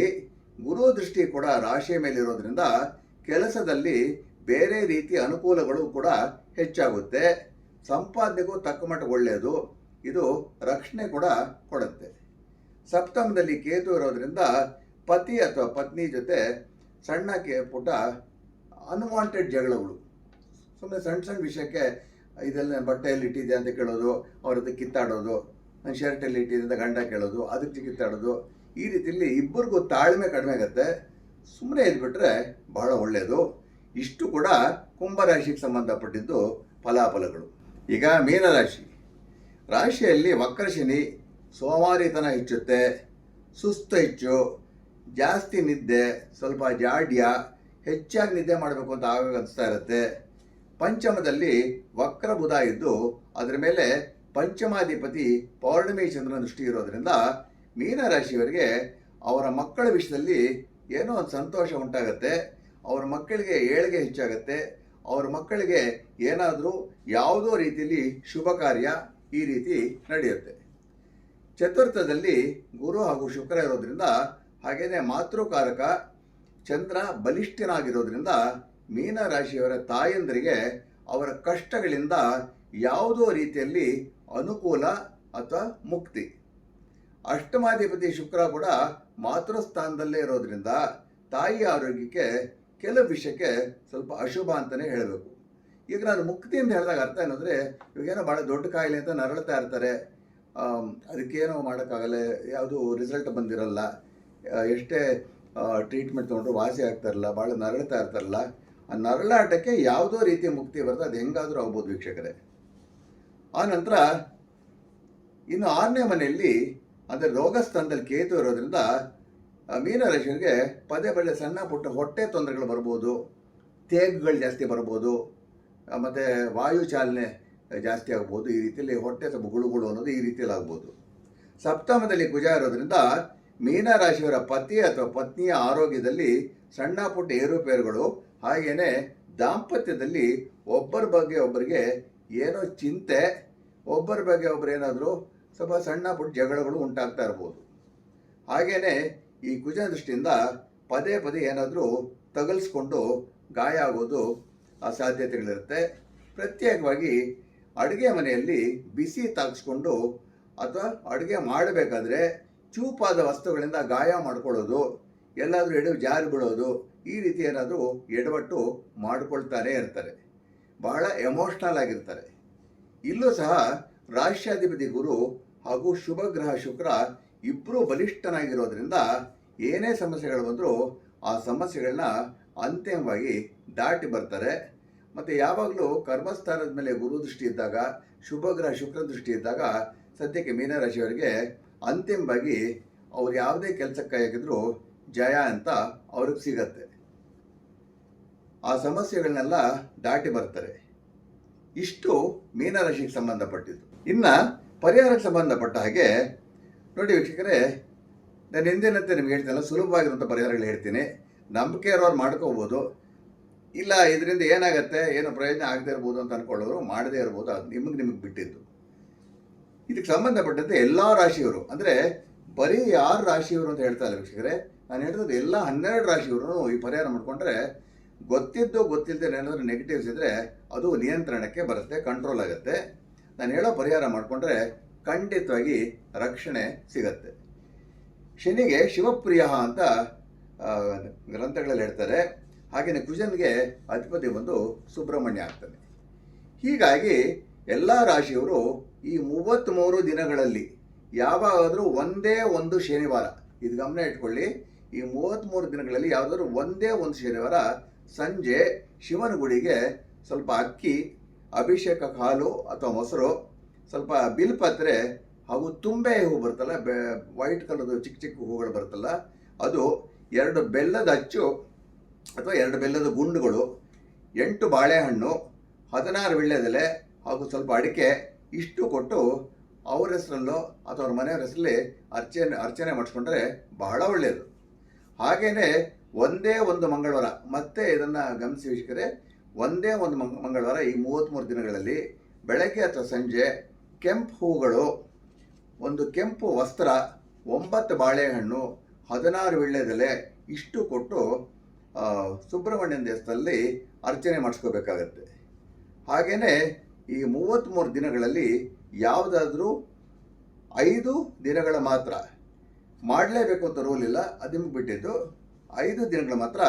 ಗುರು ದೃಷ್ಟಿ ಕೂಡ ರಾಶಿಯ ಮೇಲಿರೋದ್ರಿಂದ ಕೆಲಸದಲ್ಲಿ ಬೇರೆ ರೀತಿಯ ಅನುಕೂಲಗಳು ಕೂಡ ಹೆಚ್ಚಾಗುತ್ತೆ. ಸಂಪಾದನೆಗೂ ತಕ್ಕ ಮಟ್ಟ ಒಳ್ಳೆಯದು. ಇದು ರಕ್ಷಣೆ ಕೂಡ ಕೊಡುತ್ತೆ. ಸಪ್ತಮದಲ್ಲಿ ಕೇತು ಇರೋದ್ರಿಂದ ಪತಿ ಅಥವಾ ಪತ್ನಿ ಜೊತೆ ಸಣ್ಣ ಕೆ ಪುಟ್ಟ ಅನ್ವಾಂಟೆಡ್ ಜಗಳಗಳು. ಸುಮ್ಮನೆ ಸಣ್ಣ ಸಣ್ಣ ವಿಷಯಕ್ಕೆ ಇದೆಲ್ಲ ಬಟ್ಟೆಯಲ್ಲಿ ಇಟ್ಟಿದೆ ಅಂತ ಕೇಳೋದು ಅವ್ರದ್ದು ಕಿತ್ತಾಡೋದು, ನನ್ನ ಶರ್ಟಲ್ಲಿ ಇಟ್ಟಿದೆ ಅಂತ ಗಂಡ ಕೇಳೋದು, ಅದಕ್ಕೆ ಕಿತ್ತಾಡೋದು ಈ ರೀತಿಯಲ್ಲಿ ಇಬ್ಬರಿಗೂ ತಾಳ್ಮೆ ಕಡಿಮೆ ಆಗುತ್ತೆ. ಸುಮ್ಮನೆ ಇದ್ಬಿಟ್ರೆ ಬಹಳ ಒಳ್ಳೆಯದು ಇಷ್ಟು ಕೂಡ ಕುಂಭರಾಶಿಗೆ ಸಂಬಂಧಪಟ್ಟಿದ್ದು ಫಲಾಫಲಗಳು. ಈಗ ಮೀನರಾಶಿ. ರಾಶಿಯಲ್ಲಿ ವಕ್ರಶನಿ ಸೋಮಾರಿತನ ಹೆಚ್ಚುತ್ತೆ, ಸುಸ್ತು ಹೆಚ್ಚು, ಜಾಸ್ತಿ ನಿದ್ದೆ, ಸ್ವಲ್ಪ ಜಾಡ್ಯ, ಹೆಚ್ಚಾಗಿ ನಿದ್ದೆ ಮಾಡಬೇಕು ಅಂತ ಆಗಾಗ ಅನಿಸ್ತಾ ಇರುತ್ತೆ. ಪಂಚಮದಲ್ಲಿ ವಕ್ರ ಬುಧ ಇದ್ದು, ಅದರ ಮೇಲೆ ಪಂಚಮಾಧಿಪತಿ ಪೌರ್ಣಮಿ ಚಂದ್ರನ ದೃಷ್ಟಿ ಇರೋದ್ರಿಂದ ಮೀನರಾಶಿಯವರಿಗೆ ಅವರ ಮಕ್ಕಳ ವಿಷಯದಲ್ಲಿ ಏನೋ ಒಂದು ಸಂತೋಷ ಉಂಟಾಗತ್ತೆ, ಅವರ ಮಕ್ಕಳಿಗೆ ಏಳಿಗೆ ಹೆಚ್ಚಾಗತ್ತೆ, ಅವರ ಮಕ್ಕಳಿಗೆ ಏನಾದರೂ ಯಾವುದೋ ರೀತಿಯಲ್ಲಿ ಶುಭ ಕಾರ್ಯ ಈ ರೀತಿ ನಡೆಯುತ್ತೆ. ಚತುರ್ಥದಲ್ಲಿ ಗುರು ಹಾಗೂ ಶುಕ್ರ ಇರೋದ್ರಿಂದ ಹಾಗೆಯೇ ಮಾತೃಕಾರಕ ಚಂದ್ರ ಬಲಿಷ್ಠನಾಗಿರೋದ್ರಿಂದ ಮೀನ ರಾಶಿಯವರ ತಾಯಂದರಿಗೆ ಅವರ ಕಷ್ಟಗಳಿಂದ ಯಾವುದೋ ರೀತಿಯಲ್ಲಿ ಅನುಕೂಲ ಅಥವಾ ಮುಕ್ತಿ. ಅಷ್ಟಮಾಧಿಪತಿ ಶುಕ್ರ ಕೂಡ ಮಾತೃಸ್ಥಾನದಲ್ಲೇ ಇರೋದ್ರಿಂದ ತಾಯಿ ಆರೋಗ್ಯಕ್ಕೆ ಕೆಲವು ವಿಷಯಕ್ಕೆ ಸ್ವಲ್ಪ ಅಶುಭ ಅಂತಲೇ ಹೇಳಬೇಕು. ಈಗ ನಾನು ಮುಕ್ತಿ ಅಂತ ಹೇಳಿದಾಗ ಅರ್ಥ ಏನಂದರೆ, ಇವಾಗೇನೋ ಭಾಳ ದೊಡ್ಡ ಕಾಯಿಲೆ ಅಂತ ನರಳ್ತಾ ಇರ್ತಾರೆ. ಅದಕ್ಕೇನೋ ಮಾಡೋಕ್ಕಾಗಲ್ಲ, ಯಾವುದು ರಿಸಲ್ಟ್ ಬಂದಿರಲ್ಲ. ಎಷ್ಟೇ ಟ್ರೀಟ್ಮೆಂಟ್ ತೊಗೊಂಡ್ರು ವಾಸಿ ಆಗ್ತಾ ಇರಲ್ಲ ಭಾಳ ನರಳ್ತಾ ಇರ್ತಾರಲ್ಲ. ಆ ನರಳಾಟಕ್ಕೆ ಯಾವುದೋ ರೀತಿಯ ಮುಕ್ತಿ ಬರ್ತದೆ, ಅದು ಹೆಂಗಾದರೂ ಆಗ್ಬೋದು ವೀಕ್ಷಕರೇ. ಆ ನಂತರ, ಇನ್ನು ಆರನೇ ಮನೆಯಲ್ಲಿ ಅಂದರೆ ರೋಗಸ್ಥಾನದಲ್ಲಿ ಕೇತು ಇರೋದ್ರಿಂದ ಮೀನರಾಶಿಯವರಿಗೆ ಪದೇ ಪದೇ ಸಣ್ಣ ಪುಟ್ಟ ಹೊಟ್ಟೆ ತೊಂದರೆಗಳು ಬರ್ಬೋದು, ತೇಗುಗಳು ಜಾಸ್ತಿ ಬರ್ಬೋದು ಮತ್ತು ಮತ್ತೆ ವಾಯು ಚಾಲನೆ ಜಾಸ್ತಿ ಆಗ್ಬೋದು, ಈ ರೀತಿಯಲ್ಲಿ ಹೊಟ್ಟೆ ಸ್ವಲ್ಪ ಗುಳುಗುಳು ಅನ್ನೋದು ಈ ರೀತಿಯಲ್ಲಿ ಆಗ್ಬೋದು. ಸಪ್ತಮದಲ್ಲಿ ಕುಜ ಇರೋದ್ರಿಂದ ಮೀನರಾಶಿಯವರ ಪತಿ ಅಥವಾ ಪತ್ನಿಯ ಆರೋಗ್ಯದಲ್ಲಿ ಸಣ್ಣ ಪುಟ್ಟ ಏರುಪೇರುಗಳು ಹಾಗೆಯೇ ದಾಂಪತ್ಯದಲ್ಲಿ ಒಬ್ಬರ ಬಗ್ಗೆ ಒಬ್ಬರಿಗೆ ಏನೋ ಚಿಂತೆ, ಒಬ್ಬರ ಬಗ್ಗೆ ಒಬ್ಬರು ಏನಾದರೂ ಸ್ವಲ್ಪ ಸಣ್ಣ ಪುಟ್ಟ ಜಗಳಗಳು ಉಂಟಾಗ್ತಾ ಇರ್ಬೋದು. ಹಾಗೆಯೇ ಈ ಕುಜನ ದೃಷ್ಟಿಯಿಂದ ಪದೇ ಪದೇ ಏನಾದರೂ ತಗಲ್ಸ್ಕೊಂಡು ಗಾಯ ಆಗೋದು ಆ ಸಾಧ್ಯತೆಗಳಿರುತ್ತೆ. ಪ್ರತ್ಯೇಕವಾಗಿ ಅಡುಗೆ ಮನೆಯಲ್ಲಿ ಬಿಸಿ ತಾಗಿಸ್ಕೊಂಡು ಅಥವಾ ಅಡುಗೆ ಮಾಡಬೇಕಾದ್ರೆ ಚೂಪಾದ ವಸ್ತುಗಳಿಂದ ಗಾಯ ಮಾಡ್ಕೊಳ್ಳೋದು, ಎಲ್ಲಾದರೂ ಎಡವು ಜಾರಿ ಬಿಡೋದು ಈ ರೀತಿ ಏನಾದರೂ ಎಡವಟ್ಟು ಮಾಡಿಕೊಳ್ತಾನೇ ಇರ್ತಾರೆ. ಬಹಳ ಎಮೋಷ್ನಲ್ ಆಗಿರ್ತಾರೆ. ಇಲ್ಲೂ ಸಹ ರಾಷ್ಟ್ರಾಧಿಪತಿ ಗುರು ಹಾಗೂ ಶುಭ ಗ್ರಹ ಶುಕ್ರ ಇಬ್ಬರೂ ಬಲಿಷ್ಠನಾಗಿರೋದ್ರಿಂದ ಏನೇ ಸಮಸ್ಯೆಗಳು ಬಂದರೂ ಆ ಸಮಸ್ಯೆಗಳನ್ನ ಅಂತಿಮವಾಗಿ ದಾಟಿ ಬರ್ತಾರೆ. ಮತ್ತು ಯಾವಾಗಲೂ ಕರ್ಮಸ್ಥಾನದ ಮೇಲೆ ಗುರು ದೃಷ್ಟಿ ಇದ್ದಾಗ, ಶುಭ ಗ್ರಹ ಶುಕ್ರ ದೃಷ್ಟಿ ಇದ್ದಾಗ ಸದ್ಯಕ್ಕೆ ಮೀನರಾಶಿಯವರಿಗೆ ಅಂತಿಮವಾಗಿ ಅವ್ರು ಯಾವುದೇ ಕೆಲಸಕ್ಕೆ ಹಾಕಿದ್ರು ಜಯ ಅಂತ ಅವ್ರಿಗೆ ಸಿಗತ್ತೆ. ಆ ಸಮಸ್ಯೆಗಳನ್ನೆಲ್ಲ ದಾಟಿ ಬರ್ತಾರೆ. ಇಷ್ಟು ಮೀನರಾಶಿಗೆ ಸಂಬಂಧಪಟ್ಟಿದ್ದು. ಇನ್ನು ಪರಿಹಾರಕ್ಕೆ ಸಂಬಂಧಪಟ್ಟ ಹಾಗೆ, ನೋಡಿ ವೀಕ್ಷಕರೇ, ನಾನು ಹಿಂದಿನಂತೆ ನಿಮ್ಗೆ ಹೇಳ್ತೀನಲ್ಲ, ಸುಲಭವಾಗಿರುವಂಥ ಪರಿಹಾರಗಳು ಹೇಳ್ತೀನಿ. ನಂಬಿಕೆ ಇರೋರು ಮಾಡ್ಕೋಬೋದು. ಇಲ್ಲ, ಇದರಿಂದ ಏನಾಗುತ್ತೆ, ಏನೋ ಪ್ರಯೋಜನ ಆಗದೇ ಇರ್ಬೋದು ಅಂತ ಅನ್ಕೊಳ್ಳೋರು ಮಾಡದೇ ಇರ್ಬೋದು, ಅದು ನಿಮಗೆ ನಿಮಗೆ ಬಿಟ್ಟಿದ್ದು. ಇದಕ್ಕೆ ಸಂಬಂಧಪಟ್ಟಂತೆ ಎಲ್ಲ ರಾಶಿಯವರು, ಅಂದರೆ ಬರೀ ಯಾರು ರಾಶಿಯವರು ಅಂತ ಹೇಳ್ತಾ ಇಲ್ಲ ವೀಕ್ಷಕರೇ, ನಾನು ಹೇಳ್ತದ್ದು ಎಲ್ಲ ಹನ್ನೆರಡು ರಾಶಿಯವರು ಈ ಪರಿಹಾರ ಮಾಡಿಕೊಂಡ್ರೆ ಗೊತ್ತಿದ್ದು ಗೊತ್ತಿಲ್ಲದೆ ಏನಾದರೂ ನೆಗೆಟಿವ್ಸ್ ಇದ್ದರೆ ಅದು ನಿಯಂತ್ರಣಕ್ಕೆ ಬರುತ್ತೆ ಕಂಟ್ರೋಲ್ ಆಗುತ್ತೆ. ನಾನು ಹೇಳೋ ಪರಿಹಾರ ಮಾಡಿಕೊಂಡ್ರೆ ಖಂಡಿತವಾಗಿ ರಕ್ಷಣೆ ಸಿಗತ್ತೆ. ಶನಿಗೆ ಶಿವಪ್ರಿಯ ಅಂತ ಗ್ರಂಥಗಳಲ್ಲಿ ಹೇಳ್ತಾರೆ. ಹಾಗೆಯೇ ಕುಜನ್ಗೆ ಅಧಿಪತಿ ಬಂದು ಸುಬ್ರಹ್ಮಣ್ಯ ಆಗ್ತಾನೆ. ಹೀಗಾಗಿ ಎಲ್ಲ ರಾಶಿಯವರು ಈ ಮೂವತ್ತ್ಮೂರು ದಿನಗಳಲ್ಲಿ ಯಾವಾಗಾದರೂ ಒಂದೇ ಒಂದು ಶನಿವಾರ, ಇದು ಗಮನ ಇಟ್ಕೊಳ್ಳಿ, ಈ ಮೂವತ್ತ್ಮೂರು ದಿನಗಳಲ್ಲಿ ಯಾವುದಾದ್ರೂ ಒಂದೇ ಒಂದು ಶನಿವಾರ ಸಂಜೆ ಶಿವನ ಗುಡಿಗೆ ಸ್ವಲ್ಪ ಅಕ್ಕಿ ಅಭಿಷೇಕ ಹಾಲು ಅಥವಾ ಮೊಸರು ಸ್ವಲ್ಪ ಬಿಲ್ಪತ್ರೆ ಹಾಗೂ ತುಂಬೆ ಹೂ ಬರುತ್ತಲ್ಲ, ಬೆ ವೈಟ್ ಕಲರ್ದು ಚಿಕ್ಕ ಚಿಕ್ಕ ಹೂಗಳು ಬರುತ್ತಲ್ಲ, ಅದು ಎರಡು ಬೆಲ್ಲದ ಅಚ್ಚು ಅಥವಾ ಎರಡು ಬೆಲ್ಲದ ಗುಂಡುಗಳು, ಎಂಟು ಬಾಳೆಹಣ್ಣು, ಹದಿನಾರು ವೀಳ್ಯದೆಲೆ ಹಾಗೂ ಸ್ವಲ್ಪ ಅಡಿಕೆ ಇಷ್ಟು ಕೊಟ್ಟು ಅವ್ರ ಹೆಸರಲ್ಲೋ ಅಥವಾ ಅವ್ರ ಮನೆಯವ್ರ ಹೆಸರಲ್ಲಿ ಅರ್ಚನೆ ಅರ್ಚನೆ ಮಾಡಿಸ್ಕೊಂಡ್ರೆ ಬಹಳ ಒಳ್ಳೆಯದು ಹಾಗೆಯೇ ಒಂದೇ ಒಂದು ಮಂಗಳವಾರ ಮತ್ತೆ ಇದನ್ನು ಗಮನಿಸಿ ವೀಕ್ಷಕರೇ ಒಂದೇ ಒಂದು ಮಂಗ, ಮಂಗಳವಾರ ಈ ಮೂವತ್ತ್ಮೂರು ದಿನಗಳಲ್ಲಿ ಬೆಳಗ್ಗೆ ಅಥವಾ ಸಂಜೆ ಕೆಂಪು ಹೂಗಳು, ಒಂದು ಕೆಂಪು ವಸ್ತ್ರ, ಒಂಬತ್ತು ಬಾಳೆಹಣ್ಣು, ಹದಿನಾರು ವೀಳ್ಯದೆಲೆ ಇಷ್ಟು ಕೊಟ್ಟು ಸುಬ್ರಹ್ಮಣ್ಯನ ದೇವಸ್ಥಾನದಲ್ಲಿ ಅರ್ಚನೆ ಮಾಡಿಸ್ಕೋಬೇಕಾಗತ್ತೆ. ಹಾಗೆಯೇ ಈ ಮೂವತ್ತ್ಮೂರು ದಿನಗಳಲ್ಲಿ ಯಾವುದಾದ್ರೂ ಐದು ದಿನಗಳ ಮಾತ್ರ, ಮಾಡಲೇಬೇಕು ಅಂತ ರೂಲ್ ಇಲ್ಲ, ಅದು ಬಿಟ್ಟಿದ್ದು, ಐದು ದಿನಗಳ ಮಾತ್ರ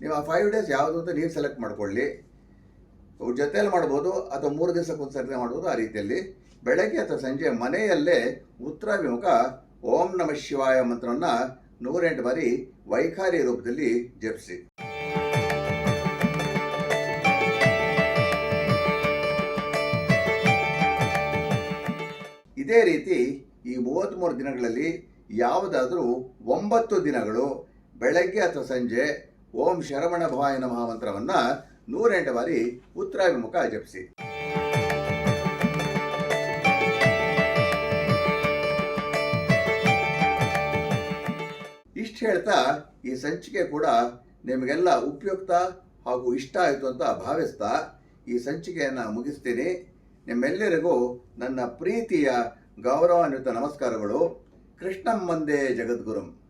ನೀವು ಆ ಫೈವ್ ಡೇಸ್ ಯಾವುದು ಅಂತ ನೀವು ಸೆಲೆಕ್ಟ್ ಮಾಡ್ಕೊಳ್ಳಿ. ಜೊತೆಯಲ್ಲಿ ಮಾಡ್ಬೋದು ಅಥವಾ ಮೂರು ದಿವಸಕ್ಕೆ ಒಂದು ಸರ್ತಿ ಮಾಡ್ಬೋದು ಆ ರೀತಿಯಲ್ಲಿ. ಬೆಳಗ್ಗೆ ಅಥವಾ ಸಂಜೆ ಮನೆಯಲ್ಲೇ ಉತ್ತರಾಭಿಮುಖ ಓಂ ನಮ ಶಿವಾಯ ಮಂತ್ರವನ್ನು ನೂರೆಂಟು ಬಾರಿ ವೈಖಾರಿ ರೂಪದಲ್ಲಿ ಜಪಿಸಿ. ಇದೇ ರೀತಿ ಈ ಮೂವತ್ತ್ಮೂರು ದಿನಗಳಲ್ಲಿ ಯಾವುದಾದರೂ ಒಂಬತ್ತು ದಿನಗಳು ಬೆಳಗ್ಗೆ ಅಥವಾ ಸಂಜೆ ಓಂ ಶರವಣ ಭವಾಯ ನಮಃ ಮಂತ್ರವನ್ನು ನೂರೆಂಟು ಬಾರಿ ಉತ್ತರಾಭಿಮುಖ ಜಪಿಸಿ. ಇಷ್ಟು ಹೇಳ್ತಾ ಈ ಸಂಚಿಕೆ ಕೂಡ ನಿಮಗೆಲ್ಲ ಉಪಯುಕ್ತ ಹಾಗೂ ಇಷ್ಟ ಆಯಿತು ಅಂತ ಭಾವಿಸ್ತಾ ಈ ಸಂಚಿಕೆಯನ್ನು ಮುಗಿಸ್ತೀನಿ. ನಿಮ್ಮೆಲ್ಲರಿಗೂ ನನ್ನ ಪ್ರೀತಿಯ ಗೌರವಾನ್ವಿತ ನಮಸ್ಕಾರಗಳು. ಕೃಷ್ಣಂ ಮಂದೇ ಜಗದ್ಗುರುಂ.